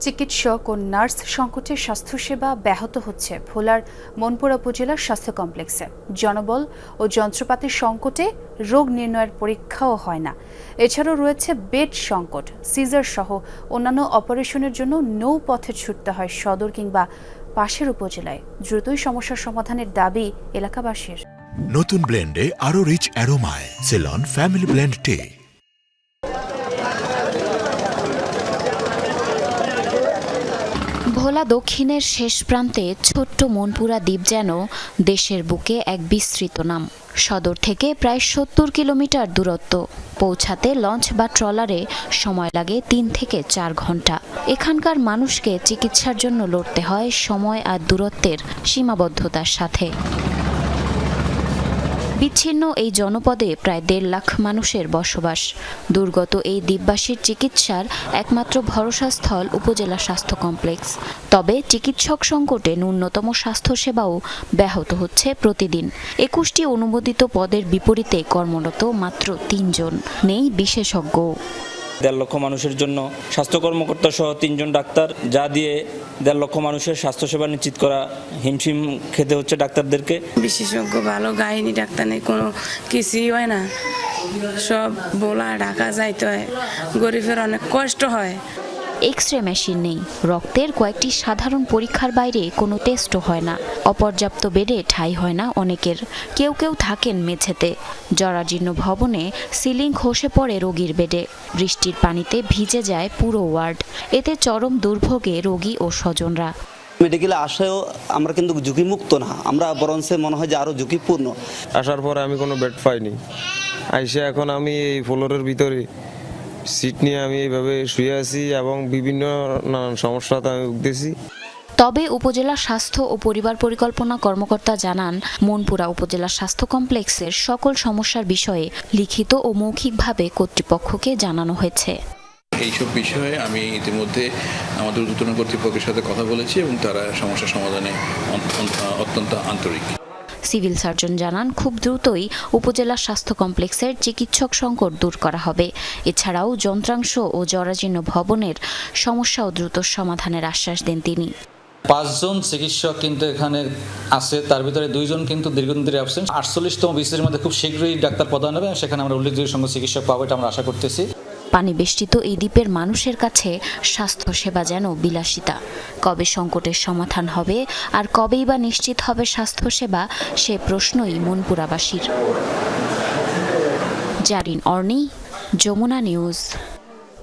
চিকিৎসক ও নার্স সংকটে স্বাস্থ্যসেবা ব্যাহত হচ্ছে ভোলার মনপুরা উপজেলার স্বাস্থ্য কমপ্লেক্সে। জনবল ও যন্ত্রপাতির সংকটে রোগ নির্ণয়ের পরীক্ষাও হয় না। এছাড়াও রয়েছে বেড সংকট, সিজার সহ অন্যান্য অপারেশনের জন্য নৌপথে ছুটতে হয় সদর কিংবা পাশের উপজেলায়। দ্রুতই সমস্যার সমাধানের দাবি এলাকাবাসীর। নতুন ব্লেন্ডে আরও রিচ অ্যারোমায় সেলন ফ্যামিলি ব্লেন্ড টে ভোলা দক্ষিণের শেষ প্রান্তে ছোট্ট মনপুরা দ্বীপ যেন দেশের বুকে এক বিস্তৃত নাম। সদর থেকে প্রায় সত্তর কিলোমিটার দূরত্ব। পৌঁছাতে লঞ্চ বা ট্রলারে সময় লাগে তিন থেকে চার ঘণ্টা। এখানকার মানুষকে চিকিৎসার জন্য লড়তে হয় সময় আর দূরত্বের সীমাবদ্ধতার সাথে। বিচ্ছিন্ন এই জনপদে প্রায় দেড় লাখ মানুষের বসবাস। দুর্গত এই দ্বীপবাসীর চিকিৎসার একমাত্র ভরসাস্থল উপজেলা স্বাস্থ্য কমপ্লেক্স। তবে চিকিৎসক সংকটে ন্যূনতম স্বাস্থ্যসেবাও ব্যাহত হচ্ছে প্রতিদিন। একুশটি অনুমোদিত পদের বিপরীতে কর্মরত মাত্র তিনজন। নেই বিশেষজ্ঞ দেড় লক্ষ মানুষের জন্য স্বাস্থ্য কর্মকর্তা সহ তিনজন ডাক্তার, যা দিয়ে দেড় লক্ষ মানুষের স্বাস্থ্যসেবা নিশ্চিত করা হিমশিম খেতে হচ্ছে ডাক্তারদেরকে। বিশেষজ্ঞ ভালো, গাইনি, ডাক্তার নেই, কোনো কিছুই হয় না। সব বলা ঢাকা যাইতে হয়। গরিবের অনেক কষ্ট হয়। এক্স রে মেশিন নেই। রক্তের কয়েকটি সাধারণ পরীক্ষার বাইরে কোনো টেস্টও হয় না। অপর্যাপ্ত বেডে ঠাঁই হয় না অনেকের। কেউ কেউ থাকেন মেঝেতে। জরাজীর্ণ ভবনে সিলিং খসে পড়ে রোগীর বেডে বৃষ্টির পানিতে ভিজে যায় পুরো ওয়ার্ড। এতে চরম দুর্ভোগে রোগী ও স্বজনরা। মেডিকেলে আসেও আমরা কিন্তু ঝুঁকিমুক্ত না। আমরা বরঞ্চ মনে হয় যে আরও ঝুঁকিপূর্ণ। আসার পরে আমি কোনো বেড পাইনি। আইসে এখন আমি এই ফ্লোরের ভিতরে। সিট নিয়ে আমি এইভাবে শুয়ে আছি এবং বিভিন্ন নানান সমস্যাতে আমি ভুগতেছি। তবে উপজেলা স্বাস্থ্য ও পরিবার পরিকল্পনা কর্মকর্তা জানান মনপুরা উপজেলা স্বাস্থ্য কমপ্লেক্সের সকল সমস্যার বিষয়ে লিখিত ও মৌখিকভাবে কর্তৃপক্ষকে জানানো হয়েছে। এইসব বিষয়ে আমি ইতিমধ্যে আমাদের ঊর্ধ্বতন কর্তৃপক্ষের সাথে কথা বলেছি এবং তারা সমস্যা সমাধানে অত্যন্ত আন্তরিক। সিভিল সার্জন জানান, খুব দ্রুতই উপজেলা স্বাস্থ্য কমপ্লেক্সের চিকিৎসক সংকট দূর করা হবে। এছাড়াও যন্ত্রাংশ ও জরাজীর্ণ ভবনের সমস্যাও দ্রুত সমাধানের আশ্বাস দেন তিনি। পাঁচজন চিকিৎসক কিন্তু এখানে আছে, তার ভিতরে দুইজন কিন্তু দীর্ঘদিন ধরে অ্যাবসেন্ট আটচল্লিশতম বিসির মধ্যে খুব শীঘ্রই ডাক্তার প্রদান হবে সেখানে আমরা উল্লেখযোগ্য সংখ্যক চিকিৎসক পাবো এটা আমরা আশা করতেছি। পানি বেষ্টিত এই দ্বীপের মানুষের কাছে স্বাস্থ্য সেবা যেন বিলাসিতা। কবে সংকটের সমাধান হবে আর কবেই বা নিশ্চিত হবে স্বাস্থ্যসেবা, সে প্রশ্নই মনপুরাবাসীর। জারিন অর্নি, যমুনা নিউজ।